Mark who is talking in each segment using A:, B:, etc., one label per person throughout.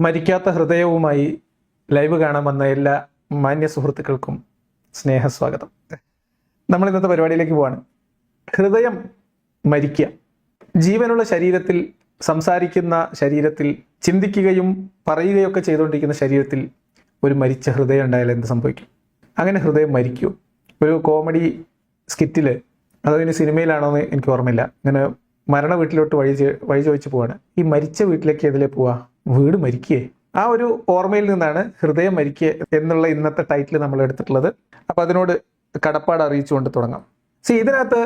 A: മരിക്കാത്ത ഹൃദയവുമായി ലൈവ് കാണാൻ വന്ന എല്ലാ മാന്യ സുഹൃത്തുക്കൾക്കും സ്നേഹസ്വാഗതം. നമ്മൾ ഇന്നത്തെ പരിപാടിയിലേക്ക് പോവാണ്. ഹൃദയം മരിക്കുക. ജീവനുള്ള ശരീരത്തിൽ സംസാരിക്കുന്ന ശരീരത്തിൽ ചിന്തിക്കുകയും പറയുകയൊക്കെ ചെയ്തുകൊണ്ടിരിക്കുന്ന ശരീരത്തിൽ ഒരു മരിച്ച ഹൃദയം ഉണ്ടായാൽ എന്ത് സംഭവിക്കും? അങ്ങനെ ഹൃദയം മരിക്കൂ. ഒരു കോമഡി സ്കിറ്റിൽ അതോ ഇനി സിനിമയിലാണോ എന്ന് എനിക്ക് ഓർമ്മയില്ല. അങ്ങനെ മരണ വീട്ടിലോട്ട് വഴി വഴി ചോദിച്ചു പോവാണ്. ഈ മരിച്ച വീട്ടിലേക്ക് ഏതിലേ പോവാ? വീട് മരിക്കേ. ആ ഒരു ഓർമ്മയിൽ നിന്നാണ് ഹൃദയം മരിക്കുക എന്നുള്ള ഇന്നത്തെ ടൈറ്റിൽ നമ്മൾ എടുത്തിട്ടുള്ളത്. അപ്പൊ അതിനോട് കടപ്പാട് അറിയിച്ചുകൊണ്ട് തുടങ്ങാം. സി ഇതിനകത്ത്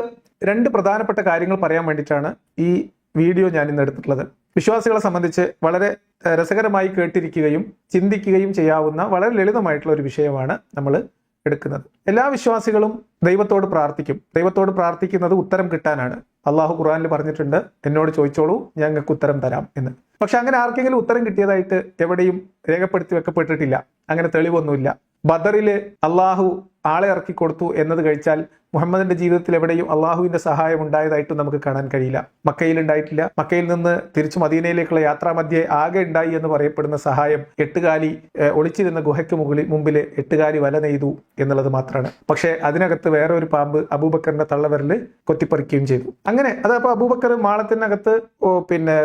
A: രണ്ട് പ്രധാനപ്പെട്ട കാര്യങ്ങൾ പറയാൻ വേണ്ടിയിട്ടാണ് ഈ വീഡിയോ ഞാൻ ഇന്ന് എടുത്തിട്ടുള്ളത്. വിശ്വാസികളെ സംബന്ധിച്ച് വളരെ രസകരമായി കേട്ടിരിക്കുകയും ചിന്തിക്കുകയും ചെയ്യാവുന്ന വളരെ ലളിതമായിട്ടുള്ള ഒരു വിഷയമാണ് നമ്മൾ എടുക്കുന്നത്. എല്ലാ വിശ്വാസികളും ദൈവത്തോട് പ്രാർത്ഥിക്കും. ദൈവത്തോട് പ്രാർത്ഥിക്കുന്നത് ഉത്തരം കിട്ടാനാണ്. അള്ളാഹു ഖുർആനിൽ പറഞ്ഞിട്ടുണ്ട് എന്നോട് ചോദിച്ചോളൂ ഞാൻ നിങ്ങൾക്ക് ഉത്തരം തരാം എന്ന്. പക്ഷെ അങ്ങനെ ആർക്കെങ്കിലും ഉത്തരം കിട്ടിയതായിട്ട് എവിടെയും രേഖപ്പെടുത്തി വെക്കപ്പെട്ടിട്ടില്ല. അങ്ങനെ തെളിവൊന്നുമില്ല. ബദറിൽ അള്ളാഹു ആളെ ഇറക്കി കൊടുത്തു എന്നത് കഴിച്ചാൽ മുഹമ്മദിന്റെ ജീവിതത്തിൽ എവിടെയും അള്ളാഹുവിന്റെ സഹായം ഉണ്ടായതായിട്ടും നമുക്ക് കാണാൻ കഴിയില്ല. മക്കയിൽ ഉണ്ടായിട്ടില്ല. മക്കയിൽ നിന്ന് തിരിച്ചു മദീനയിലേക്കുള്ള യാത്രാമധ്യേ ആകെ ഉണ്ടായി എന്ന് പറയപ്പെടുന്ന സഹായം എട്ടുകാലി ഒളിച്ചിരുന്ന ഗുഹയ്ക്ക് മുകളിൽ മുമ്പിൽ എട്ടുകാലി വല നെയ്തു എന്നുള്ളത് മാത്രമാണ്. പക്ഷേ അതിനകത്ത് വേറെ ഒരു പാമ്പ് അബൂബക്കറിന്റെ തള്ളവരിൽ കൊത്തിപ്പറിക്കുകയും ചെയ്തു. അങ്ങനെ അതപ്പോ അബൂബക്കർ മാളത്തിനകത്ത് പിന്നെ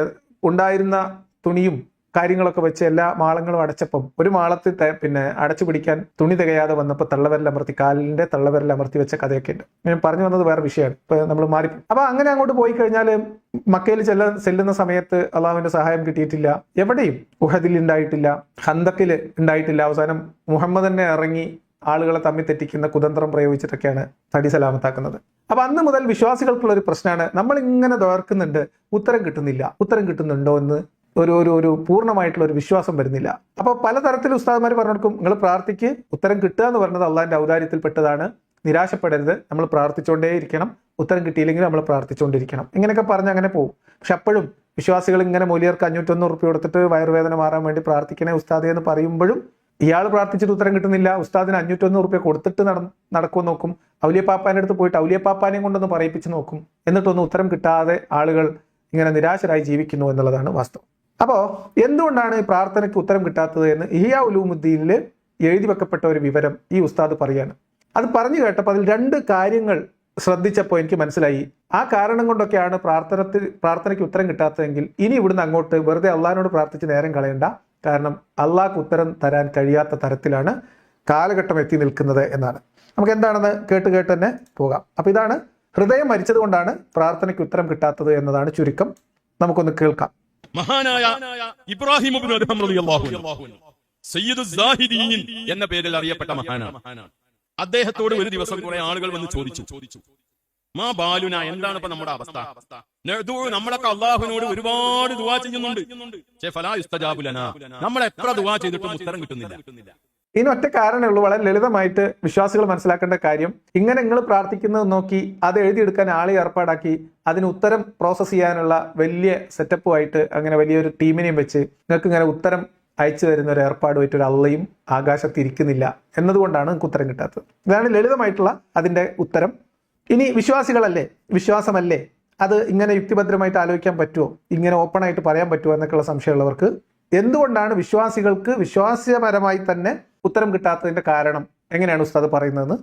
A: ഉണ്ടായിരുന്ന തുണിയും കാര്യങ്ങളൊക്കെ വെച്ച് എല്ലാ മാളങ്ങളും അടച്ചപ്പം ഒരു മാളത്തിൽ പിന്നെ അടച്ചു പിടിക്കാൻ തുണി തികയാതെ വന്നപ്പോൾ കാലിന്റെ തള്ളവരൽ അമർത്തി വെച്ച കഥയൊക്കെ ഉണ്ട്. ഞാൻ പറഞ്ഞു വന്നത് വേറെ വിഷയമാണ്. ഇപ്പൊ നമ്മൾ മാറി അപ്പൊ അങ്ങനെ അങ്ങോട്ട് പോയി കഴിഞ്ഞാൽ മക്കയിൽ ചെല്ല ചെല്ലുന്ന സമയത്ത് അള്ളാഹുവിന്റെ സഹായം കിട്ടിയിട്ടില്ല. എവിടെയും ഉഹദിൽ ഉണ്ടായിട്ടില്ല ഹന്തക്കിൽ ഉണ്ടായിട്ടില്ല. അവസാനം മുഹമ്മദ് തന്നെ ഇറങ്ങി ആളുകളെ തമ്മിൽ തെറ്റിക്കുന്ന കുതന്ത്രം പ്രയോഗിച്ചിട്ടൊക്കെയാണ് തടി സലാമത്താക്കുന്നത്. അപ്പൊ അന്ന് മുതൽ വിശ്വാസികൾക്കുള്ള ഒരു പ്രശ്നമാണ്. നമ്മൾ ഇങ്ങനെ തോർക്കുന്നുണ്ട് ഉത്തരം കിട്ടുന്നില്ല. ഉത്തരം കിട്ടുന്നുണ്ടോ എന്ന് ഒരു ഒരു ഒരു പൂർണമായിട്ടുള്ള ഒരു വിശ്വാസം വരുന്നില്ല. അപ്പൊ പലതരത്തിൽ ഉസ്താദ്മാർ പറഞ്ഞു കൊടുക്കും നിങ്ങൾ പ്രാർത്ഥിക്ക് ഉത്തരം കിട്ടുക എന്ന് പറയുന്നത് അള്ളാഹിന്റെ ഔദാര്യത്തിൽപ്പെട്ടതാണ്. നിരാശപ്പെടരുത് നമ്മൾ പ്രാർത്ഥിച്ചുകൊണ്ടേയിരിക്കണം ഉത്തരം കിട്ടിയില്ലെങ്കിൽ നമ്മൾ പ്രാർത്ഥിച്ചുകൊണ്ടിരിക്കണം ഇങ്ങനെയൊക്കെ പറഞ്ഞ് അങ്ങനെ പോകും പക്ഷെ അപ്പോഴും വിശ്വാസികൾ ഇങ്ങനെ മൂലിയർക്ക് അഞ്ഞൂറ്റൊന്ന് റുപ്യ കൊടുത്തിട്ട് വയറുവേദന മാറാൻ വേണ്ടി പ്രാർത്ഥിക്കണേ ഉസ്താദെ എന്ന് പറയുമ്പോഴും ഇയാൾ പ്രാർത്ഥിച്ചിട്ട് ഉത്തരം കിട്ടുന്നില്ല ഉസ്താദിന് അഞ്ഞൂറ്റൊന്ന് റുപ്യ കൊടുത്തിട്ട് നട നടക്കുമെന്ന് നോക്കും. ഔലിയപ്പാപ്പാന്റെ അടുത്ത് പോയിട്ട് ഔലിയപ്പാപ്പാനെയും കൊണ്ടൊന്ന് പറയിപ്പിച്ച് നോക്കും. എന്നിട്ടൊന്നും ഉത്തരം കിട്ടാതെ ആളുകൾ ഇങ്ങനെ നിരാശരായി ജീവിക്കുന്നു എന്നുള്ളതാണ് വാസ്തവം. അപ്പോൾ എന്തുകൊണ്ടാണ് ഈ പ്രാർത്ഥനയ്ക്ക് ഉത്തരം കിട്ടാത്തത് എന്ന് ഇഹിയ ഉലൂമുദ്ദീനിൽ എഴുതി വെക്കപ്പെട്ട ഒരു വിവരം ഈ ഉസ്താദ് പറയാണ്. അത് പറഞ്ഞു കേട്ടപ്പോൾ അതിൽ രണ്ട് കാര്യങ്ങൾ ശ്രദ്ധിച്ചപ്പോൾ എനിക്ക് മനസ്സിലായി. ആ കാരണം കൊണ്ടൊക്കെയാണ് പ്രാർത്ഥനത്തിൽ പ്രാർത്ഥനയ്ക്ക് ഉത്തരം കിട്ടാത്തതെങ്കിൽ ഇനി ഇവിടുന്ന് അങ്ങോട്ട് വെറുതെ അള്ളാഹിനോട് പ്രാർത്ഥിച്ച് നേരം കളയണ്ട. കാരണം അള്ളാഹ്ക്ക് ഉത്തരം തരാൻ കഴിയാത്ത തരത്തിലാണ് കാലഘട്ടം എത്തി നിൽക്കുന്നത് എന്നാണ്. നമുക്ക് എന്താണെന്ന് കേട്ട് കേട്ട് തന്നെ പോകാം. അപ്പൊ ഇതാണ് ഹൃദയം മരിച്ചത് കൊണ്ടാണ് പ്രാർത്ഥനയ്ക്ക് ഉത്തരം കിട്ടാത്തത് എന്നതാണ് ചുരുക്കം. നമുക്കൊന്ന് കേൾക്കാം.
B: മഹാനായ ഇബ്രാഹിം എന്ന പേരിൽ അറിയപ്പെട്ട മഹാനാണ്. അദ്ദേഹത്തോട് ഒരു ദിവസം കുറെ ആളുകൾ വന്ന് ചോദിച്ചു. മാ ബാലുന എന്താണ് ഇപ്പൊ നമ്മുടെ അവസ്ഥ? നമ്മളൊക്കെ അള്ളാഹുവിനോട് ഒരുപാട് ദുവാ ചെയ്യുന്നുണ്ട്. നമ്മളെത്ര ദുവാ ചെയ്തിട്ടും ഉത്തരം കിട്ടുന്നില്ല.
A: ഇതിന് ഒറ്റ കാരണമേ ഉള്ളൂ. വളരെ ലളിതമായിട്ട് വിശ്വാസികൾ മനസ്സിലാക്കേണ്ട കാര്യം. ഇങ്ങനെ നിങ്ങൾ പ്രാർത്ഥിക്കുന്നത് നോക്കി അത് എഴുതിയെടുക്കാൻ ആളെ ഏർപ്പാടാക്കി അതിന് ഉത്തരം പ്രോസസ്സ് ചെയ്യാനുള്ള വലിയ സെറ്റപ്പുമായിട്ട് അങ്ങനെ വലിയൊരു ടീമിനെയും വെച്ച് നിങ്ങൾക്ക് ഇങ്ങനെ ഉത്തരം അയച്ചു തരുന്ന ഒരു ഏർപ്പാടുമായിട്ട് ഒരു അള്ളയും ആകാശത്ത് ഇരിക്കുന്നില്ല എന്നതുകൊണ്ടാണ് നിങ്ങൾക്ക് ഉത്തരം കിട്ടാത്തത്. ഇതാണ് ലളിതമായിട്ടുള്ള അതിന്റെ ഉത്തരം. ഇനി വിശ്വാസികളല്ലേ? വിശ്വാസമല്ലേ? അത് ഇങ്ങനെ യുക്തിഭദ്രമായിട്ട് ആലോചിക്കാൻ പറ്റുമോ? ഇങ്ങനെ ഓപ്പൺ ആയിട്ട് പറയാൻ പറ്റുമോ എന്നൊക്കെയുള്ള സംശയമുള്ളവർക്ക് എന്തുകൊണ്ടാണ് വിശ്വാസികൾക്ക് വിശ്വാസപരമായി തന്നെ ഉത്തരം കിട്ടാത്തതിന്റെ കാരണം എങ്ങനെയാണ് ഉസ്താദ് പറയുന്നതെന്ന്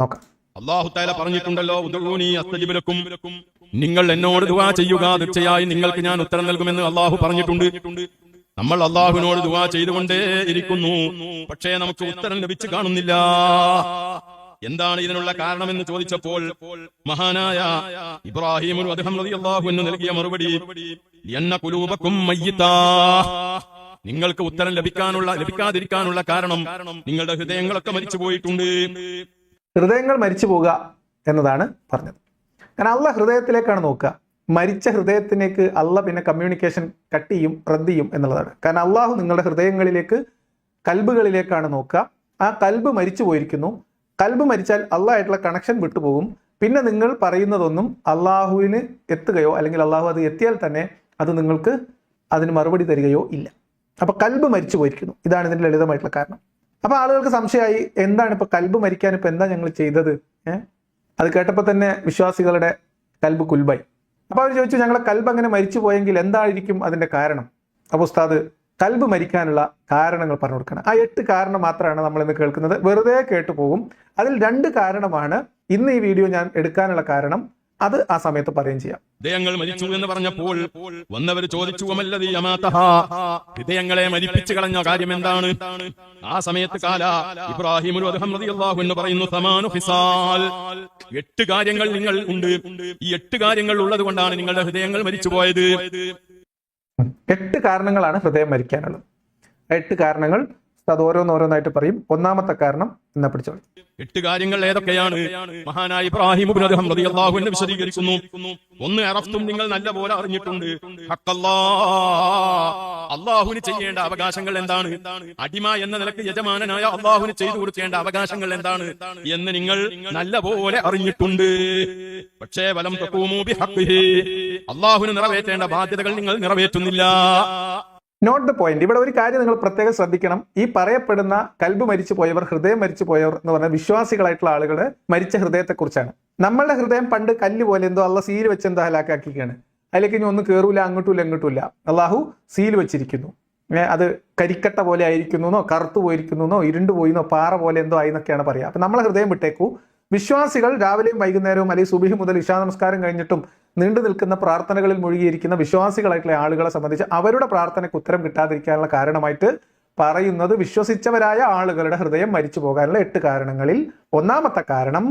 A: നോക്കാം.
B: അള്ളാഹു താല പറഞ്ഞിട്ടുണ്ടല്ലോ നിങ്ങൾ എന്നോട് ദുവാ ചെയ്യുക തീർച്ചയായും നിങ്ങൾക്ക് ഞാൻ ഉത്തരം നൽകുമെന്ന് അള്ളാഹു പറഞ്ഞിട്ടുണ്ട്. നമ്മൾ അള്ളാഹുവിനോട് ദുവാ ചെയ്തുകൊണ്ടേ ഇരിക്കുന്നു. പക്ഷേ നമുക്ക് ഉത്തരം ലഭിച്ചു കാണുന്നില്ല. എന്താണ് ഇതിനുള്ള കാരണമെന്ന് ചോദിച്ചപ്പോൾ മഹാനായ ഇബ്രാഹിം എന്ന് നൽകിയ മറുപടി എന്ന കുലൂപക്കും മയ്യിത്താ. നിങ്ങൾക്ക് ഉത്തരം ലഭിക്കാനുള്ള ലഭിക്കാതിരിക്കാനുള്ള കാരണം നിങ്ങളുടെ ഹൃദയങ്ങളൊക്കെ മരിച്ചു പോയിട്ടുണ്ട്.
A: ഹൃദയങ്ങൾ മരിച്ചു പോകുക എന്നതാണ് പറഞ്ഞത്. കാരണം അള്ള ഹൃദയത്തിലേക്കാണ് നോക്കുക. മരിച്ച ഹൃദയത്തിലേക്ക് അള്ള പിന്നെ കമ്മ്യൂണിക്കേഷൻ കട്ട് ചെയ്യും റദ്ദ് ചെയ്യും എന്നുള്ളതാണ്. കാരണം അള്ളാഹു നിങ്ങളുടെ ഹൃദയങ്ങളിലേക്ക് കൽബുകളിലേക്കാണ് നോക്കുക. ആ കൽബ് മരിച്ചു പോയിരിക്കുന്നു. കൽബ് മരിച്ചാൽ അള്ളാഹായിട്ടുള്ള കണക്ഷൻ വിട്ടുപോകും പിന്നെ നിങ്ങൾ പറയുന്നതൊന്നും അള്ളാഹുവിന് എത്തുകയോ അല്ലെങ്കിൽ അള്ളാഹു അത് എത്തിയാൽ തന്നെ അത് നിങ്ങൾക്ക് അതിന് മറുപടി തരികയോ ഇല്ല. അപ്പൊ കൽബ് മരിച്ചു പോയിരിക്കുന്നു. ഇതാണ് ഇതിന്റെ ലളിതമായിട്ടുള്ള കാരണം. അപ്പോൾ ആളുകൾക്ക് സംശയമായി എന്താണ് ഇപ്പൊ കൽബ് മരിക്കാൻ ഇപ്പൊ എന്താ ഞങ്ങൾ ചെയ്തത്? അത് കേട്ടപ്പോൾ തന്നെ വിശ്വാസികളുടെ കൽബ് കുൽബായി. അപ്പോൾ അവർ ചോദിച്ചു ഞങ്ങളെ കൽബ് അങ്ങനെ മരിച്ചു പോയെങ്കിൽ എന്തായിരിക്കും അതിന്റെ കാരണം? അപ്പോൾ ഉസ്താദ് കൽബ് മരിക്കാനുള്ള കാരണങ്ങൾ പറഞ്ഞു കൊടുക്കണം. ആ എട്ട് കാരണം മാത്രമാണ് നമ്മൾ ഇന്ന് കേൾക്കുന്നത്. വെറുതെ കേട്ടു പോകും അതിൽ രണ്ട് കാരണമാണ് ഇന്ന് ഈ വീഡിയോ ഞാൻ എടുക്കാനുള്ള കാരണം. അത് ആ സമയത്ത് പറയുകയും ചെയ്യാം.
B: ഹൃദയങ്ങൾ മരിച്ചു എന്ന് പറഞ്ഞപ്പോൾ വന്നവർ ചോദിച്ചു "വമല്ലദീ ഹൃദയങ്ങളെ മരിപ്പിച്ചു കളഞ്ഞ കാര്യം എന്താണ്? ആ സമയത്ത് കാല ഇബ്രാഹിം എന്ന് പറയുന്നു സമാനു ഫിസാൽ. എട്ട് കാര്യങ്ങൾ നിങ്ങൾ ഉണ്ട്. ഈ എട്ട് കാര്യങ്ങൾ ഉള്ളത് കൊണ്ടാണ് നിങ്ങളുടെ ഹൃദയങ്ങൾ മരിച്ചു പോയത്.
A: എട്ട് കാരണങ്ങളാണ് ഹൃദയം മരിക്കാനുള്ളത്. എട്ട് കാരണങ്ങൾ അത് ഓരോന്നോരോന്നായിട്ട് പറയും. ഒന്നാമത്തെ കാരണം എന്നാ പിടിച്ചോളി
B: എട്ട് കാര്യങ്ങൾ ഏതൊക്കെയാണ്? മഹാനായ ഇബ്രാഹിം വിശദീകരിക്കുന്നു. ഒന്ന് അറഫ്തും നിങ്ങൾ നല്ല പോലെ അറിഞ്ഞിട്ടുണ്ട്. അള്ളാഹുന് ചെയ്യേണ്ട അവകാശങ്ങൾ എന്താണ്? അടിമ എന്ന നിലയ്ക്ക് യജമാനനായ അള്ളാഹുവിന് ചെയ്തു കൊടുക്കേണ്ട അവകാശങ്ങൾ എന്താണ്? എന്ന് നിങ്ങൾ നല്ല പോലെ അറിഞ്ഞിട്ടുണ്ട്. പക്ഷേ വലം അള്ളാഹുവിന് നിറവേറ്റേണ്ട ബാധ്യതകൾ നിങ്ങൾ നിറവേറ്റുന്നില്ല.
A: നോട്ട് ദ പോയിന്റ് ഇവിടെ ഒരു കാര്യം നിങ്ങൾ പ്രത്യേകം ശ്രദ്ധിക്കണം. ഈ പറയപ്പെടുന്ന കൽബ് മരിച്ചു പോയവർ ഹൃദയം മരിച്ചു പോയവർ എന്ന് പറഞ്ഞ വിശ്വാസികളായിട്ടുള്ള ആളുകൾ മരിച്ച ഹൃദയത്തെക്കുറിച്ചാണ്. നമ്മളുടെ ഹൃദയം പണ്ട് കല്ല് പോലെ എന്തോ അള്ള സീൽ വെച്ച് എന്തോ ഹലാക്കാക്കിയാണ് അതിലേക്ക് ഇനി ഒന്നും കയറൂല അങ്ങോട്ടുമില്ല ഇങ്ങോട്ടുമില്ല. അള്ളാഹു സീൽ വെച്ചിരിക്കുന്നു. അത് കരിക്കട്ട പോലെ ആയിരിക്കുന്നു കറുത്തു പോയിരിക്കുന്നു ഇരുണ്ടു പോയിന്നോ പാറ പോലെ എന്തോ ആയി എന്നൊക്കെയാണ് പറയുക. അപ്പൊ നമ്മളെ ഹൃദയം വിട്ടേക്കൂ. വിശ്വാസികൾ രാവിലെയും വൈകുന്നേരവും അല്ലെങ്കിൽ സുബിഹി മുതൽ ഇഷാ നമസ്കാരം കഴിഞ്ഞിട്ടും നീണ്ടു നിൽക്കുന്ന പ്രാർത്ഥനകളിൽ മുഴുകിയിരിക്കുന്ന വിശ്വാസികളായിട്ടുള്ള ആളുകളെ സംബന്ധിച്ച് അവരുടെ പ്രാർത്ഥനയ്ക്ക് ഉത്തരം കിട്ടാതിരിക്കാനുള്ള കാരണമായിട്ട് പറയുന്നത് വിശ്വസിച്ചവരായ ആളുകളുടെ ഹൃദയം മരിച്ചു പോകാനുള്ള എട്ട് കാരണങ്ങളിൽ ഒന്നാമത്തെ കാരണം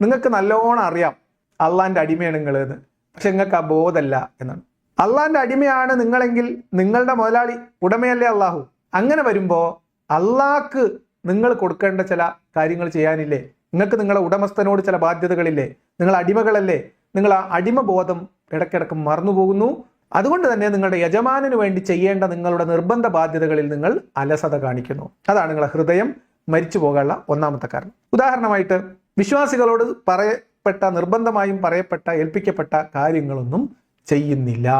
A: നിങ്ങൾക്ക് നല്ലോണം അറിയാം അള്ളാന്റെ അടിമയാണ് നിങ്ങൾ എന്ന്. പക്ഷെ നിങ്ങൾക്ക് ആ ബോധമല്ല എന്നാണ്. അള്ളാന്റെ അടിമയാണ് നിങ്ങളെങ്കിൽ നിങ്ങളുടെ മുതലാളി ഉടമയല്ലേ അള്ളാഹു? അങ്ങനെ വരുമ്പോ അള്ളാഹ്ക്ക് നിങ്ങൾ കൊടുക്കേണ്ട ചില കാര്യങ്ങൾ ചെയ്യാനില്ലേ? നിങ്ങൾക്ക് നിങ്ങളുടെ ഉടമസ്ഥനോട് ചില ബാധ്യതകളില്ലേ? നിങ്ങൾ അടിമകളല്ലേ? നിങ്ങൾ ആ അടിമബോധം ഇടയ്ക്കിടക്ക് മറന്നുപോകുന്നു. അതുകൊണ്ട് തന്നെ നിങ്ങളുടെ യജമാനന് വേണ്ടി ചെയ്യേണ്ട നിങ്ങളുടെ നിർബന്ധ ബാധ്യതകളിൽ നിങ്ങൾ അലസത കാണിക്കുന്നു. അതാണ് നിങ്ങളുടെ ഹൃദയം മരിച്ചു പോകാനുള്ള ഒന്നാമത്തെ കാരണം. ഉദാഹരണമായിട്ട് വിശ്വാസികളോട് പറയപ്പെട്ട നിർബന്ധമായും പറയപ്പെട്ട ഏൽപ്പിക്കപ്പെട്ട കാര്യങ്ങളൊന്നും ചെയ്യുന്നില്ല.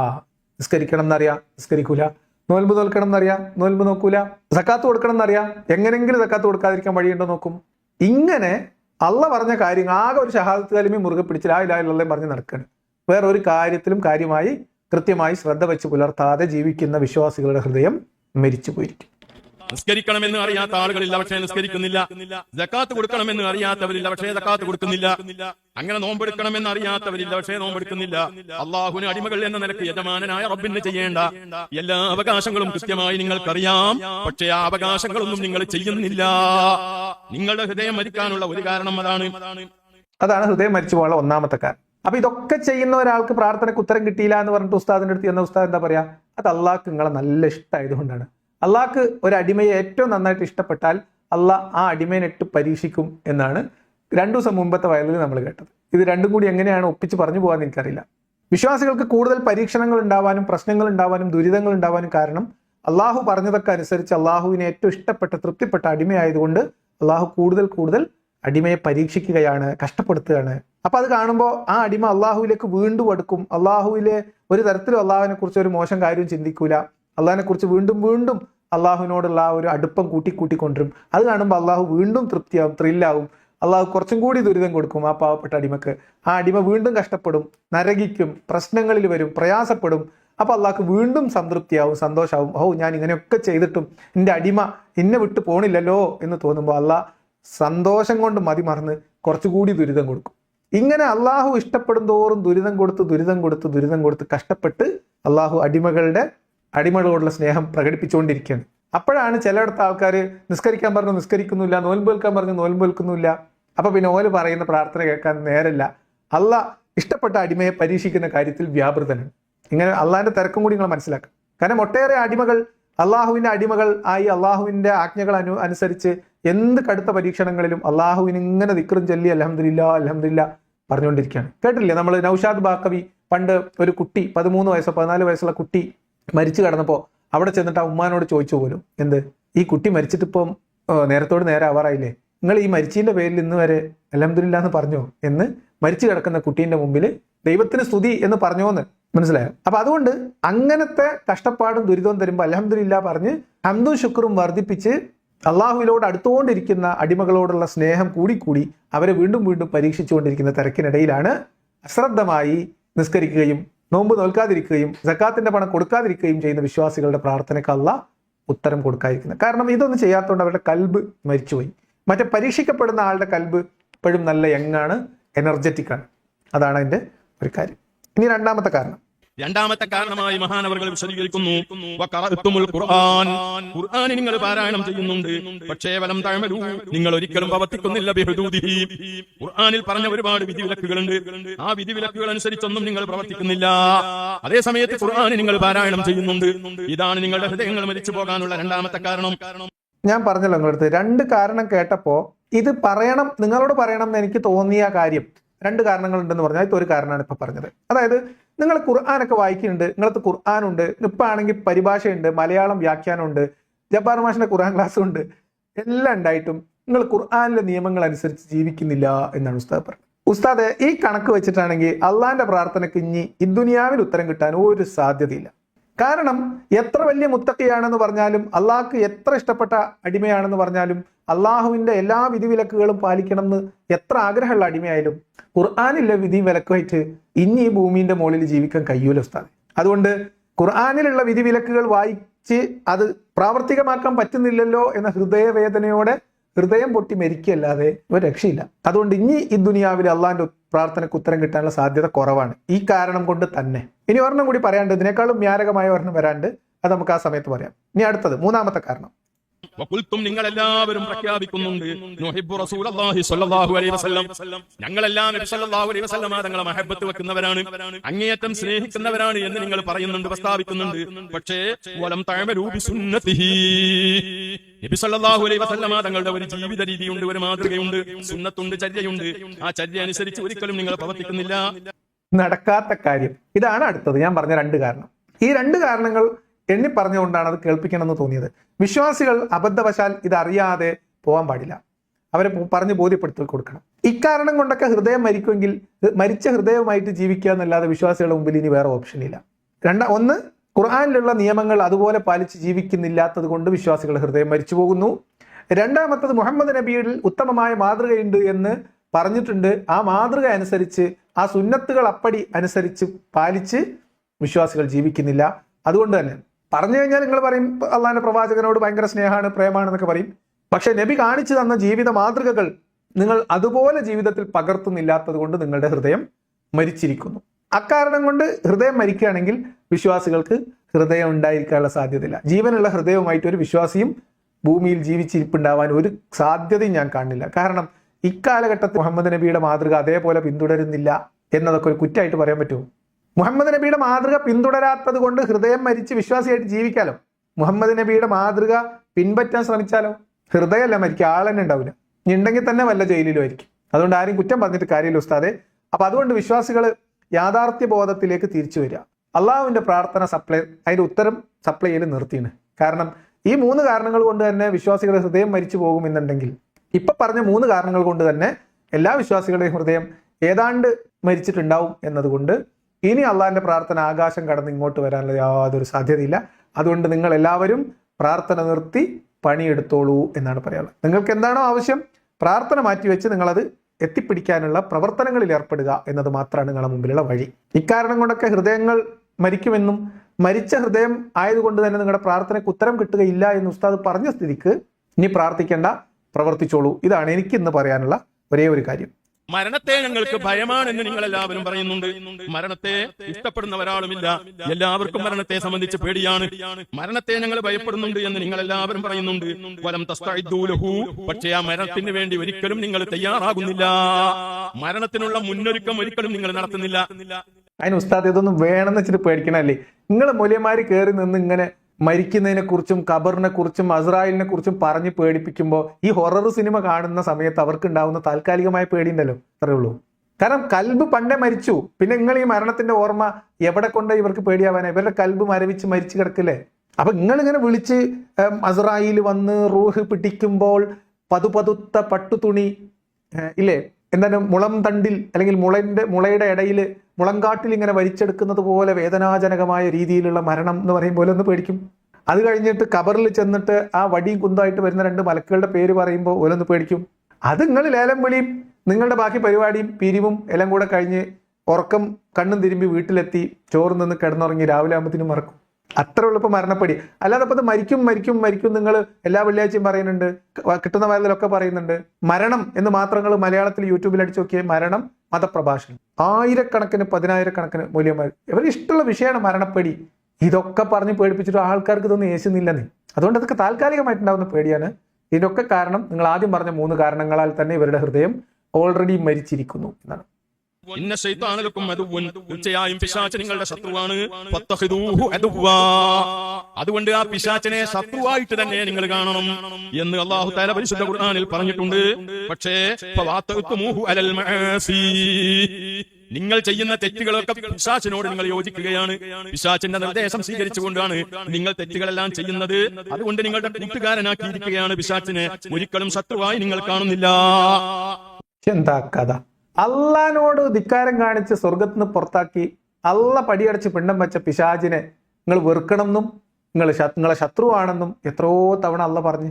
A: നിസ്കരിക്കണം എന്നറിയാം നിസ്കരിക്കൂല. നോൽമ്പ് നോൽക്കണം എന്നറിയാം നോൽമ്പ് നോക്കൂല. സക്കാത്ത് കൊടുക്കണം എന്നറിയാം. എങ്ങനെങ്കിലും സക്കാത്ത് കൊടുക്കാതിരിക്കാൻ വഴിയുണ്ടോ നോക്കും. ഇങ്ങനെ അള്ള പറഞ്ഞ കാര്യങ്ങൾ ആകെ ഒരു ഷഹാദത്ത് കലിമി മുറുകെ ആ ഇലാഹ ഇല്ലല്ലാഹ് പറഞ്ഞ് നടക്കുകയാണ് വേറെ ഒരു കാര്യത്തിലും കാര്യമായി കൃത്യമായി ശ്രദ്ധ വെച്ച് പുലർത്താതെ ജീവിക്കുന്ന വിശ്വാസികളുടെ ഹൃദയം മരിച്ചു പോയിരിക്കും.
B: നിസ്കരിക്കണമെന്ന് അറിയാത്ത ആളുകളില്ല പക്ഷേ നിസ്കരിക്കുന്നില്ല. ജക്കാത്ത് കൊടുക്കണമെന്ന് അറിയാത്തവരില്ല പക്ഷേ ജക്കാത്ത് കൊടുക്കുന്നില്ല. അങ്ങനെ നോമ്പെടുക്കണമെന്ന് അറിയാത്തവരില്ല പക്ഷേ നോമ്പെടുക്കുന്നില്ല. അള്ളാഹുവിന് അടിമകൾ എന്ന നിലയ്ക്ക് യജമാനായ റബ്ബിന് ചെയ്യേണ്ട എല്ലാ അവകാശങ്ങളും കൃത്യമായി നിങ്ങൾക്കറിയാം. പക്ഷേ ആ അവകാശങ്ങളൊന്നും നിങ്ങൾ ചെയ്യുന്നില്ല. നിങ്ങളുടെ ഹൃദയം മരിക്കാനുള്ള ഒരു കാരണം അതാണ്.
A: അതാണ് ഹൃദയം മരിച്ചു പോകാനുള്ള ഒന്നാമത്തെ കാരണം. അപ്പൊ ഇതൊക്കെ ചെയ്യുന്ന ഒരാൾക്ക് പ്രാർത്ഥനയ്ക്ക് ഉത്തരം കിട്ടിയില്ല എന്ന് പറഞ്ഞിട്ട് ഉസ്താദിന്റെ അടുത്ത് എന്ന ഉസ്താദ് എന്താ പറയാ? അത് അള്ളാഹ്ക്ക് നിങ്ങളെ നല്ല ഇഷ്ടമായതുകൊണ്ടാണ് അള്ളാഹ്ക്ക് ഒരു അടിമയെ ഏറ്റവും നന്നായിട്ട് ഇഷ്ടപ്പെട്ടാൽ അള്ളാഹ് ആ അടിമേനെ ഇട്ട് പരീക്ഷിക്കും എന്നാണ് രണ്ടു ദിവസം മുമ്പത്തെ വയലിൽ നമ്മൾ കേട്ടത്. ഇത് രണ്ടും കൂടി എങ്ങനെയാണ് ഒപ്പിച്ച് പറഞ്ഞു പോകാൻ എനിക്കറിയില്ല. വിശ്വാസികൾക്ക് കൂടുതൽ പരീക്ഷണങ്ങൾ ഉണ്ടാവാനും പ്രശ്നങ്ങൾ ഉണ്ടാവാനും ദുരിതങ്ങൾ ഉണ്ടാവാനും കാരണം അള്ളാഹു പറഞ്ഞതൊക്കെ അനുസരിച്ച് അള്ളാഹുവിനെ ഏറ്റവും ഇഷ്ടപ്പെട്ട തൃപ്തിപ്പെട്ട അടിമയായതുകൊണ്ട് അള്ളാഹു കൂടുതൽ കൂടുതൽ അടിമയെ പരീക്ഷിക്കുകയാണ് കഷ്ടപ്പെടുത്തുകയാണ്. അപ്പൊ അത് കാണുമ്പോൾ ആ അടിമ അള്ളാഹുവിലേക്ക് വീണ്ടും അടുക്കും. അള്ളാഹുവിലെ ഒരു തരത്തിലും അള്ളാഹുവിനെ കുറിച്ച് ഒരു മോശം കാര്യവും ചിന്തിക്കൂല. അള്ളാഹിനെ കുറിച്ച് വീണ്ടും വീണ്ടും അള്ളാഹുവിനോടുള്ള ആ ഒരു അടുപ്പം കൂട്ടി കൂട്ടിക്കൊണ്ടിരും അത് കാണുമ്പോൾ അള്ളാഹു വീണ്ടും തൃപ്തിയാവും ത്രില്ലാവും അള്ളാഹു കുറച്ചും കൂടി ദുരിതം കൊടുക്കും ആ പാവപ്പെട്ട അടിമക്ക്. ആ അടിമ വീണ്ടും കഷ്ടപ്പെടും നരകിക്കും പ്രശ്നങ്ങളിൽ വരും പ്രയാസപ്പെടും. അപ്പൊ അള്ളാഹ്ക്ക് വീണ്ടും സംതൃപ്തിയാവും സന്തോഷാവും. ഓ ഞാൻ ഇങ്ങനെയൊക്കെ ചെയ്തിട്ടും എന്റെ അടിമ എന്നെ വിട്ടു പോണില്ലല്ലോ എന്ന് തോന്നുമ്പോൾ അള്ളാഹ് സന്തോഷം കൊണ്ട് മതി മറന്ന് കുറച്ചുകൂടി ദുരിതം കൊടുക്കും. ഇങ്ങനെ അള്ളാഹു ഇഷ്ടപ്പെടും തോറും ദുരിതം കൊടുത്ത് ദുരിതം കൊടുത്ത് ദുരിതം കൊടുത്ത് കഷ്ടപ്പെട്ട് അള്ളാഹു അടിമകളുടെ അടിമകളോടുള്ള സ്നേഹം പ്രകടിപ്പിച്ചുകൊണ്ടിരിക്കുകയാണ്. അപ്പോഴാണ് ചിലയിടത്ത് ആൾക്കാർ നിസ്കരിക്കാൻ പറഞ്ഞു നിസ്കരിക്കുന്നില്ല നോൽമ്പ് പറഞ്ഞു നോൽമ്പ് അപ്പൊ പിന്നെ ഓൽ പറയുന്ന പ്രാർത്ഥന കേൾക്കാൻ നേരല്ല. അല്ല ഇഷ്ടപ്പെട്ട അടിമയെ പരീക്ഷിക്കുന്ന കാര്യത്തിൽ വ്യാപൃതനാണ്. ഇങ്ങനെ അള്ളാഹിന്റെ തിരക്കും കൂടി നിങ്ങൾ മനസ്സിലാക്കുക കാരണം ഒട്ടേറെ അടിമകൾ അള്ളാഹുവിന്റെ അടിമകൾ ആയി അള്ളാഹുവിന്റെ ആജ്ഞകൾ അനു അനുസരിച്ച് എന്ത് കടുത്ത പരീക്ഷണങ്ങളിലും അള്ളാഹുവിന് ഇങ്ങനെ ദിക്റും ചൊല്ലി അലഹമില്ല അലഹമില്ല പറഞ്ഞുകൊണ്ടിരിക്കുകയാണ്. കേട്ടില്ലേ നമ്മൾ നൌഷാദ് ബാക്കവി പണ്ട് ഒരു കുട്ടി പതിമൂന്ന് വയസ്സോ പതിനാല് വയസ്സുള്ള കുട്ടി മരിച്ചു കിടന്നപ്പോൾ അവിടെ ചെന്നിട്ട് ആ ഉമ്മാനോട് ചോദിച്ചു പോലും എന്ത്? ഈ കുട്ടി മരിച്ചിട്ട് ഇപ്പം നേരത്തോട് നേരെ ആവാറായില്ലേ? നിങ്ങൾ ഈ മരിച്ചതിന്റെ പേരിൽ ഇന്ന് വരെ അലഹമില്ല എന്ന് പറഞ്ഞോ എന്ന് മരിച്ചു കിടക്കുന്ന കുട്ടീന്റെ മുമ്പിൽ ദൈവത്തിന് സ്തുതി എന്ന് പറഞ്ഞോന്ന് മനസ്സിലായോ? അപ്പൊ അതുകൊണ്ട് അങ്ങനത്തെ കഷ്ടപ്പാടും ദുരിതവും തരുമ്പോൾ അലഹമില്ല പറഞ്ഞ് ഹംദും ശുക്രും വർദ്ധിപ്പിച്ച് അള്ളാഹുവിനോട് അടുത്തുകൊണ്ടിരിക്കുന്ന അടിമകളോടുള്ള സ്നേഹം കൂടിക്കൂടി അവരെ വീണ്ടും വീണ്ടും പരീക്ഷിച്ചുകൊണ്ടിരിക്കുന്ന തിരക്കിനിടയിലാണ് അശ്രദ്ധമായി നിസ്കരിക്കുകയും നോമ്പ് നോൽക്കാതിരിക്കുകയും സക്കാത്തിന്റെ പണം കൊടുക്കാതിരിക്കുകയും ചെയ്യുന്ന വിശ്വാസികളുടെ പ്രാർത്ഥനയ്ക്ക് അല്ല ഉത്തരം കൊടുക്കാതിരിക്കുന്നത്. കാരണം ഇതൊന്നും ചെയ്യാത്തതുകൊണ്ട് അവരുടെ കൽബ് മരിച്ചുപോയി. മറ്റേ പരീക്ഷിക്കപ്പെടുന്ന ആളുടെ കൽബ് എപ്പോഴും നല്ല യങ്ങാണ് എനർജറ്റിക് ആണ്. അതാണ് അതിന്റെ ഒരു കാര്യം. ഇനി രണ്ടാമത്തെ കാരണം.
B: രണ്ടാമത്തെ കാരണമായി മഹാനവറുകൾ വിശദീകരിക്കുന്നു. ഖുർആൻ. നിങ്ങൾ പാരായണം ചെയ്യുന്നുണ്ട്. പക്ഷേ വലം തഴമലു. നിങ്ങൾ ഒരിക്കലും പ്രവർത്തിക്കുന്നില്ല ഖുർആനിൽ പറഞ്ഞ ഒരുപാട് വിധിവിലക്കുകളുണ്ട്. ആ വിധിവിലക്കുകൾ അനുസരിച്ചൊന്നും നിങ്ങൾ പ്രവർത്തിക്കുന്നില്ല. അതേ സമയത്ത് ഖുർആൻ നിങ്ങൾ പാരായണം ചെയ്യുന്നുണ്ട്. ഇതാണ് നിങ്ങളുടെ ഹൃദയങ്ങൾ മരിച്ചു പോകാനുള്ള രണ്ടാമത്തെ കാരണം.
A: ഞാൻ പറഞ്ഞല്ലോ നിങ്ങളടുത്ത് രണ്ട് കാരണം കേട്ടപ്പോൾ ഇത് പറയണം നിങ്ങളോട് പറയണം എന്ന് എനിക്ക് തോന്നിയ കാര്യം രണ്ട് കാരണങ്ങളുണ്ടെന്ന് പറഞ്ഞാൽ ഇത് ഒരു കാരണമാണ് ഇപ്പൊ പറഞ്ഞത്. അതായത് നിങ്ങൾ ഖുർആാനൊക്കെ വായിക്കുന്നുണ്ട് നിങ്ങളത്ത് ഖുർആാനുണ്ട് ഇപ്പൊ ആണെങ്കിൽ പരിഭാഷയുണ്ട് മലയാളം വ്യാഖ്യാനമുണ്ട് ജബ്ബാർ മാഷിന്റെ ഖുർആൻ ക്ലാസ് ഉണ്ട്. എല്ലാം ഉണ്ടായിട്ടും നിങ്ങൾ ഖുർആാനിലെ നിയമങ്ങൾ അനുസരിച്ച് ജീവിക്കുന്നില്ല എന്നാണ് ഉസ്താദ് പറഞ്ഞത്. ഉസ്താദ് ഈ കണക്ക് വെച്ചിട്ടാണെങ്കിൽ അള്ളാന്റെ പ്രാർത്ഥനയ്ക്ക് ഇനി ഇദ്ദുനിയാവിൽ ഉത്തരം കിട്ടാൻ ഒരു സാധ്യതയില്ല. കാരണം എത്ര വലിയ മുത്തക്കിയാണെന്ന് പറഞ്ഞാലും അള്ളാഹ്ക്ക് എത്ര ഇഷ്ടപ്പെട്ട അടിമയാണെന്ന് പറഞ്ഞാലും അള്ളാഹുവിന്റെ എല്ലാ വിധിവിലക്കുകളും പാലിക്കണം എന്ന് എത്ര ആഗ്രഹമുള്ള അടിമയായാലും ഖുർആാനില്ല വിധി വിലക്കുമായിട്ട് ഇനി ഈ ഭൂമിന്റെ മുകളിൽ ജീവിക്കാൻ കഴിയൂല ഉസ്താദ്. അതുകൊണ്ട് ഖുർആാനിലുള്ള വിധിവിലക്കുകൾ വായിച്ച് അത് പ്രാവർത്തികമാക്കാൻ പറ്റുന്നില്ലല്ലോ എന്ന ഹൃദയവേദനയോടെ ഹൃദയം പൊട്ടി മരിക്കല്ലാതെ ഒരു രക്ഷയില്ല. അതുകൊണ്ട് ഇനി ഈ ദുനിയാവിൽ അള്ളാഹിന്റെ പ്രാർത്ഥനയ്ക്ക് ഉത്തരം കിട്ടാനുള്ള സാധ്യത കുറവാണ്. ഈ കാരണം കൊണ്ട് തന്നെ. ഇനി ഒരെണ്ണം കൂടി പറയാണ്ട് ഇതിനേക്കാളും മ്യാരകമായ ഒരെണ്ണം വരാണ്ട് അത് നമുക്ക് ആ സമയത്ത് പറയാം. ഇനി അടുത്തത് മൂന്നാമത്തെ കാരണം.
B: വഖുൽത്തും നിങ്ങൾ എല്ലാവരും പ്രഖ്യാപിക്കുന്നുണ്ട് സ്വല്ലല്ലാഹു ഞങ്ങളെല്ലാം സ്വല്ലല്ലാഹു തങ്ങളെ മഹബ്ബത്ത് വെക്കുന്നവരാണ്. അങ്ങേയറ്റം സ്നേഹിക്കുന്നവരാണ് എന്ന് നിങ്ങൾ പറയുന്നുണ്ട് പ്രസ്താവിക്കുന്നുണ്ട്. പക്ഷേ വലം താഴ്മരൂപി സുന്നത്തിഹി നബി സല്ലല്ലാഹു അലൈഹി വസല്ലം തങ്ങളുടെ ഒരു ജീവിത രീതിയുണ്ട് ഒരു മാതൃകയുണ്ട് സുന്നത്തുണ്ട് ചര്യയുണ്ട്. ആ ചര്യ അനുസരിച്ച് ഒരിക്കലും നിങ്ങൾ പ്രവർത്തിക്കുന്നില്ല.
A: നടക്കാത്ത കാര്യം. ഇതാണ് അടുത്തത്. ഞാൻ പറഞ്ഞ രണ്ട് കാരണം. ഈ രണ്ട് കാരണങ്ങൾ എണ്ണി പറഞ്ഞുകൊണ്ടാണ് അത് കേൾപ്പിക്കണമെന്ന് തോന്നിയത്. വിശ്വാസികൾ അബദ്ധവശാൽ ഇത് അറിയാതെ പോകാൻ പാടില്ല. അവരെ പറഞ്ഞ് ബോധ്യപ്പെടുത്തി കൊടുക്കണം. ഇക്കാരണം കൊണ്ടൊക്കെ ഹൃദയം മരിക്കുമെങ്കിൽ മരിച്ച ഹൃദയവുമായിട്ട് ജീവിക്കുക എന്നല്ലാതെ വിശ്വാസികളുടെ മുമ്പിൽ ഇനി വേറെ ഓപ്ഷൻ ഇല്ല. രണ്ട ഒന്ന് ഖുർആാനിലുള്ള നിയമങ്ങൾ അതുപോലെ പാലിച്ച് ജീവിക്കുന്നില്ലാത്തത് കൊണ്ട് വിശ്വാസികളുടെ ഹൃദയം മരിച്ചു പോകുന്നു. രണ്ടാമത്തത് മുഹമ്മദ് നബിയിൽ ഉത്തമമായ മാതൃകയുണ്ട് എന്ന് പറഞ്ഞിട്ടുണ്ട്. ആ മാതൃക അനുസരിച്ച് ആ സുന്നത്തുകൾ അപ്പടി അനുസരിച്ച് പാലിച്ച് വിശ്വാസികൾ ജീവിക്കുന്നില്ല. അതുകൊണ്ട് തന്നെ പറഞ്ഞു കഴിഞ്ഞാൽ നിങ്ങൾ പറയും അള്ളാഹിന്റെ പ്രവാചകനോട് ഭയങ്കര സ്നേഹമാണ് പ്രേമാണ് എന്നൊക്കെ പറയും. പക്ഷെ നബി കാണിച്ചു തന്ന ജീവിത മാതൃകകൾ നിങ്ങൾ അതുപോലെ ജീവിതത്തിൽ പകർത്തുന്നില്ലാത്തത് കൊണ്ട് നിങ്ങളുടെ ഹൃദയം മരിച്ചിരിക്കുന്നു. അക്കാരണം കൊണ്ട് ഹൃദയം മരിക്കുകയാണെങ്കിൽ വിശ്വാസികൾക്ക് ഹൃദയം ഉണ്ടായിരിക്കാനുള്ള സാധ്യതയില്ല. ജീവനുള്ള ഹൃദയവുമായിട്ട് ഒരു വിശ്വാസിയും ഭൂമിയിൽ ജീവിച്ചിരിപ്പുണ്ടാവാൻ ഒരു സാധ്യതയും ഞാൻ കാണുന്നില്ല കാരണം ഇക്കാലഘട്ടത്തിൽ മുഹമ്മദ് നബിയുടെ മാതൃക അതേപോലെ പിന്തുടരുന്നില്ല എന്നതൊക്കെ ഒരു കുറ്റമായിട്ട് പറയാൻ പറ്റുമോ? മുഹമ്മദ് നബിയുടെ മാതൃക പിന്തുടരാത്തത് കൊണ്ട് ഹൃദയം മരിച്ച് വിശ്വാസിയായിട്ട് ജീവിക്കാലോ? മുഹമ്മദ് നബിയുടെ മാതൃക പിൻപറ്റാൻ ശ്രമിച്ചാലോ? ഹൃദയമല്ല മരിക്കുക ആളെന്നെ ഉണ്ടാവില്ല. ഇനി ഉണ്ടെങ്കിൽ തന്നെ വല്ല ജയിലിലും ആയിരിക്കും. അതുകൊണ്ട് ആരും കുറ്റം പറഞ്ഞിട്ട് കാര്യമില്ല ഉസ്താദെ. അപ്പൊ അതുകൊണ്ട് വിശ്വാസികൾ യാഥാർത്ഥ്യ ബോധത്തിലേക്ക് തിരിച്ചു വരിക. അള്ളാഹുവിന്റെ പ്രാർത്ഥന സപ്ലൈ അതിന്റെ ഉത്തരം സപ്ലൈ ചെയ്ത് നിർത്തിയാണ്. കാരണം ഈ മൂന്ന് കാരണങ്ങൾ കൊണ്ട് തന്നെ വിശ്വാസികളുടെ ഹൃദയം മരിച്ചു പോകുമെന്നുണ്ടെങ്കിൽ ഇപ്പൊ പറഞ്ഞ മൂന്ന് കാരണങ്ങൾ കൊണ്ട് തന്നെ എല്ലാ വിശ്വാസികളുടെയും ഹൃദയം ഏതാണ്ട് മരിച്ചിട്ടുണ്ടാവും എന്നതുകൊണ്ട് ഇനി അള്ളാഹിന്റെ പ്രാർത്ഥന ആകാശം കടന്ന് ഇങ്ങോട്ട് വരാനുള്ള യാതൊരു സാധ്യതയില്ല. അതുകൊണ്ട് നിങ്ങൾ എല്ലാവരും പ്രാർത്ഥന നിർത്തി പണിയെടുത്തോളൂ എന്നാണ് പറയാനുള്ളത്. നിങ്ങൾക്ക് എന്താണോ ആവശ്യം പ്രാർത്ഥന മാറ്റിവെച്ച് നിങ്ങളത് എത്തിപ്പിടിക്കാനുള്ള പ്രവർത്തനങ്ങളിൽ ഏർപ്പെടുക എന്നത് മാത്രമാണ് നിങ്ങളുടെ മുമ്പിലുള്ള വഴി. ഇക്കാരണം കൊണ്ടൊക്കെ ഹൃദയങ്ങൾ മരിക്കുമെന്നും മരിച്ച ഹൃദയം ആയതുകൊണ്ട് തന്നെ നിങ്ങളുടെ പ്രാർത്ഥനയ്ക്ക് ഉത്തരം കിട്ടുകയില്ല എന്ന് ഉസ്താദ് പറഞ്ഞ സ്ഥിതിക്ക് ഇനി പ്രാർത്ഥിക്കേണ്ട പ്രവർത്തിച്ചോളൂ. ഇതാണ് എനിക്ക് ഇന്ന് പറയാനുള്ള ഒരേ ഒരു കാര്യം.
B: മരണത്തെ ഞങ്ങൾക്ക് ഭയമാണെന്ന് നിങ്ങൾ എല്ലാവരും പറയുന്നുണ്ട്. മരണത്തെ ഇഷ്ടപ്പെടുന്ന ഒരാളുമില്ല എല്ലാവർക്കും മരണത്തെ സംബന്ധിച്ച് പേടിയാണ്. മരണത്തെ ഞങ്ങൾ ഭയപ്പെടുന്നുണ്ട് എന്ന് നിങ്ങൾ എല്ലാവരും പറയുന്നുണ്ട്. വലം തസ്തൂലഹു ലഹു. പക്ഷേ ആ മരണത്തിന് വേണ്ടി ഒരിക്കലും നിങ്ങൾ തയ്യാറാകുന്നില്ല. മരണത്തിനുള്ള മുന്നൊരുക്കം ഒരിക്കലും നിങ്ങൾ നടത്തുന്നില്ല.
A: അതിന് ഉസ്താദ് ഇതൊന്നും വേണമെന്ന് വെച്ചിട്ട് പേടിക്കണല്ലേ? നിങ്ങൾ മൂല്യമാര് കയറി നിന്ന് ഇങ്ങനെ മരിക്കുന്നതിനെ കുറിച്ചും ഖബറിനെ കുറിച്ചും അസ്രായേലിനെ കുറിച്ചും പറഞ്ഞ് പേടിപ്പിക്കുമ്പോൾ ഈ ഹൊറർ സിനിമ കാണുന്ന സമയത്ത് അവർക്ക് ഉണ്ടാവുന്ന താൽക്കാലികമായ പേടി ഉണ്ടല്ലോ അത്രേ ഉള്ളൂ. കാരണം കൽബ് പണ്ടേ മരിച്ചു. പിന്നെ നിങ്ങൾ ഈ മരണത്തിന്റെ ഓർമ്മ എവിടെ കൊണ്ട് ഇവർക്ക് പേടിയാവാനാ ഇവരുടെ കൽബ് മരവിച്ച് മരിച്ചു കിടക്കില്ലേ? അപ്പൊ നിങ്ങൾ ഇങ്ങനെ വിളിച്ച് അസ്രായിൽ വന്ന് റൂഹ് പിടിക്കുമ്പോൾ പതുപതുത്ത പട്ടുതുണി തുണി ഇല്ലേ? എന്താണ് മുളം തണ്ടിൽ അല്ലെങ്കിൽ മുളന്റെ മുളയുടെ ഇടയിൽ മുളങ്കാട്ടിൽ ഇങ്ങനെ വലിച്ചെടുക്കുന്നത് പോലെ വേദനാജനകമായ രീതിയിലുള്ള മരണം എന്ന് പറയും പോലെ ഒന്ന് പേടിക്കും. അത് കഴിഞ്ഞിട്ട് കബറിൽ ചെന്നിട്ട് ആ വടിയും കുന്തമായിട്ട് വരുന്ന രണ്ട് മലക്കുകളുടെ പേര് പറയുമ്പോൾ ഓരോന്ന് പേടിക്കും. അത് നിങ്ങൾ ലേലം വിളിയും നിങ്ങളുടെ ബാക്കി പരിപാടിയും പിരിവും എല്ലാം കൂടെ കഴിഞ്ഞ് ഉറക്കം കണ്ണും തിരുമ്പി വീട്ടിലെത്തി ചോറ് നിന്ന് കിടന്നുറങ്ങി രാവിലെ ആകുമ്പോഴത്തേനും മറക്കും അത്ര എളുപ്പം മരണപ്പെടി. അല്ലാതെ അപ്പം മരിക്കും മരിക്കും മരിക്കും നിങ്ങൾ എല്ലാ വെള്ളിയാഴ്ചയും പറയുന്നുണ്ട്. കിട്ടുന്ന വയലിലൊക്കെ പറയുന്നുണ്ട്. മരണം എന്ന് മാത്രങ്ങൾ മലയാളത്തിൽ യൂട്യൂബിൽ അടിച്ചു നോക്കിയ മരണം മതപ്രഭാഷണം. ആയിരക്കണക്കിന് പതിനായിരക്കണക്കിന് മൂല്യമായി ഇവർ ഇഷ്ടമുള്ള വിഷയമാണ് മരണപ്പെടി. ഇതൊക്കെ പറഞ്ഞ് പേടിപ്പിച്ചിട്ട് ആൾക്കാർക്ക് ഇതൊന്നും യേശുന്നില്ലെന്ന് അതുകൊണ്ട് അതൊക്കെ താൽക്കാലികമായിട്ടുണ്ടാകുന്ന പേടിയാണ്. ഇതിനൊക്കെ കാരണം നിങ്ങൾ ആദ്യം പറഞ്ഞ മൂന്ന് കാരണങ്ങളാൽ തന്നെ ഇവരുടെ ഹൃദയം ഓൾറെഡി മരിച്ചിരിക്കുന്നു എന്നാണ്.
B: ഇന്ന ശൈത്താനലക്കും അതുവൻ തീർച്ചയായും പിശാച്ച് നിങ്ങളുടെ ശത്രുവാണ്. അതുകൊണ്ട് ആ പിശാച്ചിനെ ശത്രുവായിട്ട് തന്നെ നിങ്ങൾ കാണണം എന്ന് അള്ളാഹു താല പരിശുദ്ധ ഖുർആനിൽ പറഞ്ഞിട്ടുണ്ട്. പക്ഷേ ഫവാത്തഉത്തുമൂഹു അലൽ മആസി. നിങ്ങൾ ചെയ്യുന്ന തെറ്റുകളൊക്കെ പിശാച്ചിനോട് നിങ്ങൾ യോജിക്കുകയാണ്. പിശാച്ചിന്റെ നിർദ്ദേശം സ്വീകരിച്ചുകൊണ്ടാണ് നിങ്ങൾ തെറ്റുകളെല്ലാം ചെയ്യുന്നത്. അതുകൊണ്ട് നിങ്ങളുടെ കൂട്ടുകാരനാക്കിയിരിക്കുകയാണ് പിശാച്ചിനെ ഒരിക്കലും ശത്രുവായി നിങ്ങൾ കാണുന്നില്ല.
A: എന്താ കഥ? അള്ളഹാനോട് ധിക്കാരം കാണിച്ച് സ്വർഗത്തിന് പുറത്താക്കി അള്ള പടിയടച്ച് പിണ്ടം വെച്ച പിശാചിനെ നിങ്ങൾ വെറുക്കണം എന്നും നിങ്ങൾ നിങ്ങളെ ശത്രുവാണെന്നും എത്രയോ തവണ അള്ള പറഞ്ഞ്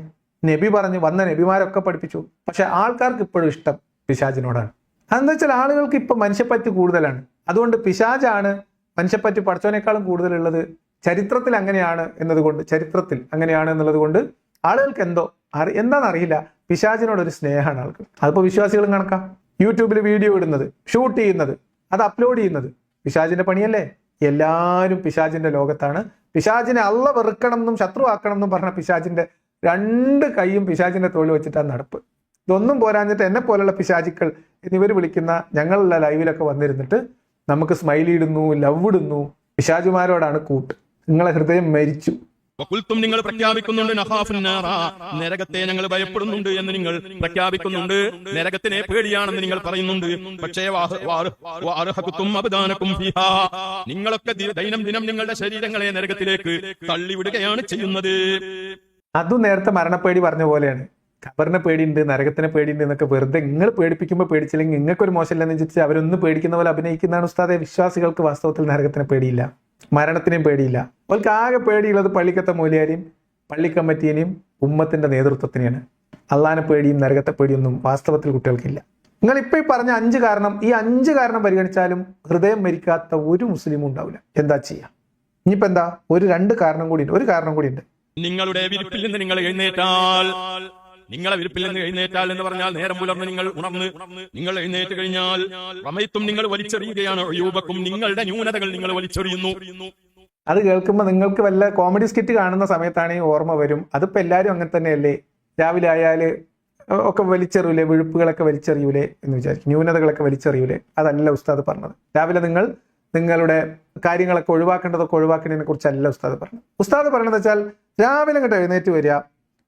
A: നബി പറഞ്ഞു വന്ന നബിമാരൊക്കെ പഠിപ്പിച്ചു. പക്ഷെ ആൾക്കാർക്ക് ഇപ്പോഴും ഇഷ്ടം പിശാചിനോടാണ്. അതെന്താ വെച്ചാൽ ആളുകൾക്ക് ഇപ്പൊ മനുഷ്യപ്പറ്റി കൂടുതലാണ്. അതുകൊണ്ട് പിശാജാണ് മനുഷ്യപ്പറ്റി പഠിച്ചവനേക്കാളും കൂടുതലുള്ളത് ചരിത്രത്തിൽ അങ്ങനെയാണ് എന്നതുകൊണ്ട് ചരിത്രത്തിൽ അങ്ങനെയാണ് എന്നുള്ളത് കൊണ്ട് ആളുകൾക്ക് എന്തോ എന്താണെന്നറിയില്ല. പിശാജിനോടൊരു സ്നേഹമാണ് ആൾക്ക്. അതിപ്പോ വിശ്വാസികളും കണക്കാം. യൂട്യൂബിൽ വീഡിയോ ഇടുന്നത് ഷൂട്ട് ചെയ്യുന്നത് അത് അപ്ലോഡ് ചെയ്യുന്നത്. പിശാജിന്റെ പണിയല്ലേ? എല്ലാവരും പിശാജിന്റെ ലോകത്താണ്. പിശാജിനെ അള്ള വെറുക്കണം എന്നും ശത്രുവാക്കണം എന്നും പറഞ്ഞ പിശാചിന്റെ രണ്ട് കൈയും പിശാജിന്റെ തോളിൽ വെച്ചിട്ടാണ് നടപ്പ്. ഇതൊന്നും പോരാഞ്ഞിട്ട് എന്നെ പോലുള്ള പിശാചിക്കൾ എന്നിവർ വിളിക്കുന്ന ഞങ്ങളുള്ള ലൈവിലൊക്കെ വന്നിരുന്നിട്ട് നമുക്ക് സ്മൈലി ഇടുന്നു ലവ് ഇടുന്നു. പിശാചുമാരോടാണ് കൂട്ട്. നിങ്ങളെ ഹൃദയം മരിച്ചു.
B: നിങ്ങൾ പ്രഖ്യാപിക്കുന്നുണ്ട്. നരകത്തെ ഞങ്ങൾ ഭയപ്പെടുന്നുണ്ട് എന്ന് നിങ്ങൾ പ്രഖ്യാപിക്കുന്നുണ്ട്. നരകത്തിനെ പേടിയാണെന്ന് നിങ്ങൾ പറയുന്നുണ്ട്. പക്ഷേ നിങ്ങളൊക്കെ ദൈനംദിനം നിങ്ങളുടെ ശരീരങ്ങളെ നരകത്തിലേക്ക് തള്ളിവിടുകയാണ് ചെയ്യുന്നത്.
A: അതും നേരത്തെ മരണപ്പേടി പറഞ്ഞ പോലെയാണ്. ഖബറിനെ പേടിയുണ്ട് നരകത്തിനെ പേടിയുണ്ട് എന്നൊക്കെ വെറുതെ നിങ്ങൾ പേടിപ്പിക്കുമ്പോൾ പേടിച്ചില്ലെങ്കിൽ നിങ്ങൾക്കൊരു മോശമില്ലെന്ന് വെച്ചിട്ട് അവരൊന്നും പേടിക്കുന്ന പോലെ അഭിനയിക്കുന്നതാണ് ഉസ്താദെ. വിശ്വാസികൾക്ക് വാസ്തവത്തിൽ നരകത്തിനെ പേടിയില്ല. മരണത്തിനെയും പേടിയില്ല. അവർക്ക് ആകെ പേടിയുള്ളത് പള്ളിക്കത്തെ മൂലിയാരെയും പള്ളിക്കമ്മറ്റീനെയും ഉമ്മത്തിന്റെ നേതൃത്വത്തിനെയാണ്. അള്ളാനെ പേടിയും നരകത്തെ പേടിയൊന്നും വാസ്തവത്തിൽ കുട്ടികൾക്കില്ല. നിങ്ങൾ ഇപ്പൊ ഈ പറഞ്ഞ അഞ്ച് കാരണം ഈ അഞ്ച് കാരണം പരിഗണിച്ചാലും ഹൃദയം മരിക്കാത്ത ഒരു മുസ്ലിമും ഉണ്ടാവില്ല. എന്താ ചെയ്യാ? ഇനിയിപ്പോ എന്താ? ഒരു രണ്ട് കാരണം കൂടി ഉണ്ട് ഒരു കാരണം കൂടി ഉണ്ട്.
B: നിങ്ങളുടെ വിരിപ്പിൽ നിന്ന് നിങ്ങൾ എഴുന്നേറ്റാൽ നിങ്ങളെ വിരിപ്പിൽ നിന്ന് എഴുന്നേറ്റാൽ എന്ന് പറഞ്ഞാൽ നേരം പുലർന്ന് നിങ്ങൾ ഉണർന്ന് നിങ്ങൾ എഴുന്നേറ്റ് കഴിഞ്ഞാൽ റമയത്തും നിങ്ങൾ വലിച്ചെറിയുകയാണ്. യൂപക്കും നിങ്ങളുടെ ന്യൂനതകൾ നിങ്ങൾ വലിച്ചെറിയുന്നു.
A: അത് കേൾക്കുമ്പോൾ നിങ്ങൾക്ക് വല്ല കോമഡി സ്കിറ്റ് കാണുന്ന സമയത്താണ് ഈ ഓർമ്മ വരും. അതിപ്പോ എല്ലാവരും അങ്ങനെ തന്നെയല്ലേ? രാവിലെ ആയാൽ ഒക്കെ വലിച്ചെറിയൂലേ? വിഴുപ്പുകളൊക്കെ വലിച്ചെറിയൂലേ എന്ന് വിചാരിക്കും. ന്യൂനതകളൊക്കെ വലിച്ചെറിയൂലേ? അതല്ല ഉസ്താദ് പറഞ്ഞത്. രാവിലെ നിങ്ങൾ നിങ്ങളുടെ കാര്യങ്ങളൊക്കെ ഒഴിവാക്കേണ്ടതൊക്കെ ഒഴിവാക്കേണ്ടതിനെ കുറിച്ചല്ല ഉസ്താദ് പറഞ്ഞത്. ഉസ്താദ് പറഞ്ഞത് വെച്ചാൽ രാവിലെ ഇങ്ങോട്ട് എഴുന്നേറ്റ് വരിക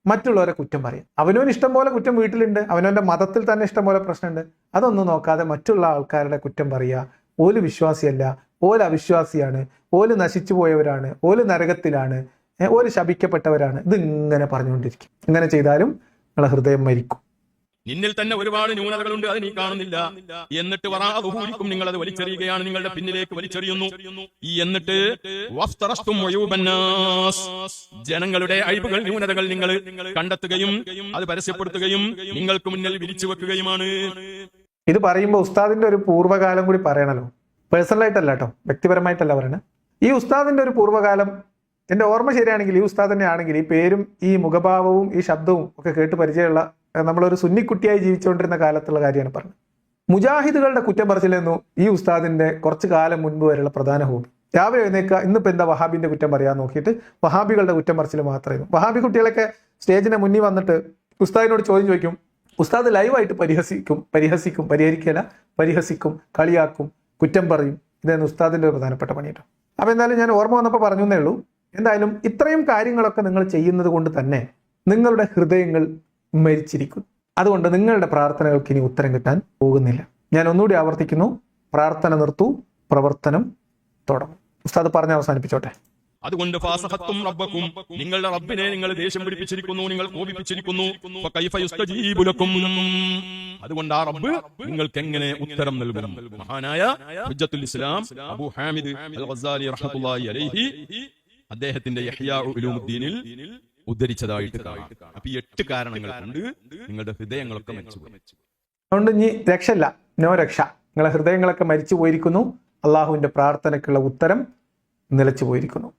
A: മറ്റുള്ളവരെ കുറ്റം പറയും. അവനവന് ഇഷ്ടം പോലെ കുറ്റം വീട്ടിലുണ്ട്. അവനവന്റെ മതത്തിൽ തന്നെ ഇഷ്ടം പോലെ പ്രശ്നമുണ്ട്. അതൊന്നും നോക്കാതെ മറ്റുള്ള ആൾക്കാരുടെ കുറ്റം പറയുക. ഓൽ വിശ്വാസിയല്ല. ഓൽ അവിശ്വാസിയാണ്. ഓൽ നശിച്ചു പോയവരാണ്. ഓൽ നരകത്തിലാണ്. ഓൽ ശപിക്കപ്പെട്ടവരാണ്. ഇതിങ്ങനെ പറഞ്ഞുകൊണ്ടിരിക്കും. ഇങ്ങനെ ചെയ്താലും നിങ്ങളെ ഹൃദയം മരിക്കും.
B: നിന്നിൽ തന്നെ ഒരുപാട് ന്യൂനതകളുണ്ട് അത് നീ കാണുന്നില്ല. എന്നിട്ട് വറാതുഹൂരിക്കും നിങ്ങൾ അത് വലിച്ചെറിയുകയാണ് നിങ്ങളുടെ പിന്നിലേക്ക് വലിച്ചെറിയുന്നു. ഈ എന്നിട്ട് വഫ്തറസ്തും വയൂബന്നാസ്. ജനങ്ങളുടെ അഴിവുകൾ ന്യൂനതകൾ നിങ്ങൾ കണ്ടെത്തുകയും അത് പരസ്യപ്പെടുത്തുകയും നിങ്ങൾക്ക് മുന്നിൽ വിരിച്ചു വെക്കുകയുമാണ്.
A: ഇത് പറയുമ്പോൾ ഉസ്താദിന്റെ ഒരു പൂർവകാലം കൂടി പറയണല്ലോ. പേഴ്സണലായിട്ടല്ല കേട്ടോ വ്യക്തിപരമായിട്ടല്ല പറയണേ. ഈ ഉസ്താദിന്റെ ഒരു പൂർവകാലം എന്റെ ഓർമ്മ ശരിയാണെങ്കിൽ ഈ ഉസ്താദ് തന്നെ ആണെങ്കിൽ ഈ പേരും ഈ മുഖഭാവവും ഈ ശബ്ദവും ഒക്കെ കേട്ട് പരിചയമുള്ള നമ്മളൊരു സുന്നിക്കുട്ടിയായി ജീവിച്ചുകൊണ്ടിരുന്ന കാലത്തുള്ള കാര്യമാണ് പറഞ്ഞത്. മുജാഹിദുകളുടെ കുറ്റം പറച്ചിലെന്നു ഈ ഉസ്താദിന്റെ കുറച്ച് കാലം മുൻപ് വരെയുള്ള പ്രധാന ഹോബി. രാവിലെ എഴുന്നേക്കുക ഇന്നിപ്പോ എന്താ വഹാബിന്റെ കുറ്റം പറയാൻ നോക്കിയിട്ട് വഹാബികളുടെ കുറ്റം പറച്ചിൽ മാത്രമായിരുന്നു. വഹാബി കുട്ടികളൊക്കെ സ്റ്റേജിന്റെ മുന്നിൽ വന്നിട്ട് ഉസ്താദിനോട് ചോദ്യം ചോദിക്കും ഉസ്താദ് ലൈവായിട്ട് പരിഹസിക്കും പരിഹസിക്കും പരിഹരിക്കല പരിഹസിക്കും കളിയാക്കും കുറ്റം പറയും. ഇതായിരുന്നു ഉസ്താദിന്റെ ഒരു പ്രധാനപ്പെട്ട പണി കേട്ടോ അപ്പൊ എന്തായാലും ഞാൻ ഓർമ്മ വന്നപ്പോൾ പറഞ്ഞു എന്നേ ഉള്ളൂ. എന്തായാലും ഇത്രയും കാര്യങ്ങളൊക്കെ നിങ്ങൾ ചെയ്യുന്നത് കൊണ്ട് തന്നെ നിങ്ങളുടെ ഹൃദയങ്ങൾ മരിച്ചിരിക്കും. അതുകൊണ്ട് നിങ്ങളുടെ പ്രാർത്ഥനകൾക്ക് ഇനി ഉത്തരം കിട്ടാൻ പോകുന്നില്ല. ഞാൻ ഒന്നുകൂടി ആവർത്തിക്കുന്നു. പ്രാർത്ഥന നിർത്തു. പ്രവർത്തനം തുടങ്ങും. ഉസ്താദ് പറഞ്ഞ് അവസാനിപ്പിച്ചോട്ടെ.
B: അതുകൊണ്ട് ഫാസഹത്തും റബ്ബക്കും നിങ്ങളുടെ റബ്ബിനെ നിങ്ങൾ ദേഷ്യം പിടിപ്പിച്ചിരിക്കുന്നു നിങ്ങൾ കോപിപ്പിച്ചിരിക്കുന്നു. അതുകൊണ്ട് ആ റബ്ബ് നിങ്ങൾക്ക് എങ്ങനെ ഉത്തരം നൽകും? മഹാനായ ഹുജ്ജത്തുൽ ഇസ്ലാം അബു ഹാമിദ് അൽ അലൈഹി അദ്ദേഹത്തിന്റെ ഉദ്ധരിച്ചതായിട്ട് കാണാം. അപ്പൊ ഈ എട്ട് കാരണങ്ങൾ കൊണ്ട് നിങ്ങളുടെ ഹൃദയങ്ങളൊക്കെ മരിച്ചു
A: അതുകൊണ്ട് ഇനി രക്ഷല്ല നോ രക്ഷ. നിങ്ങളെ ഹൃദയങ്ങളൊക്കെ മരിച്ചു പോയിരിക്കുന്നു അള്ളാഹുവിന്റെ പ്രാർത്ഥനയ്ക്കുള്ള ഉത്തരം നിലച്ചു പോയിരിക്കുന്നു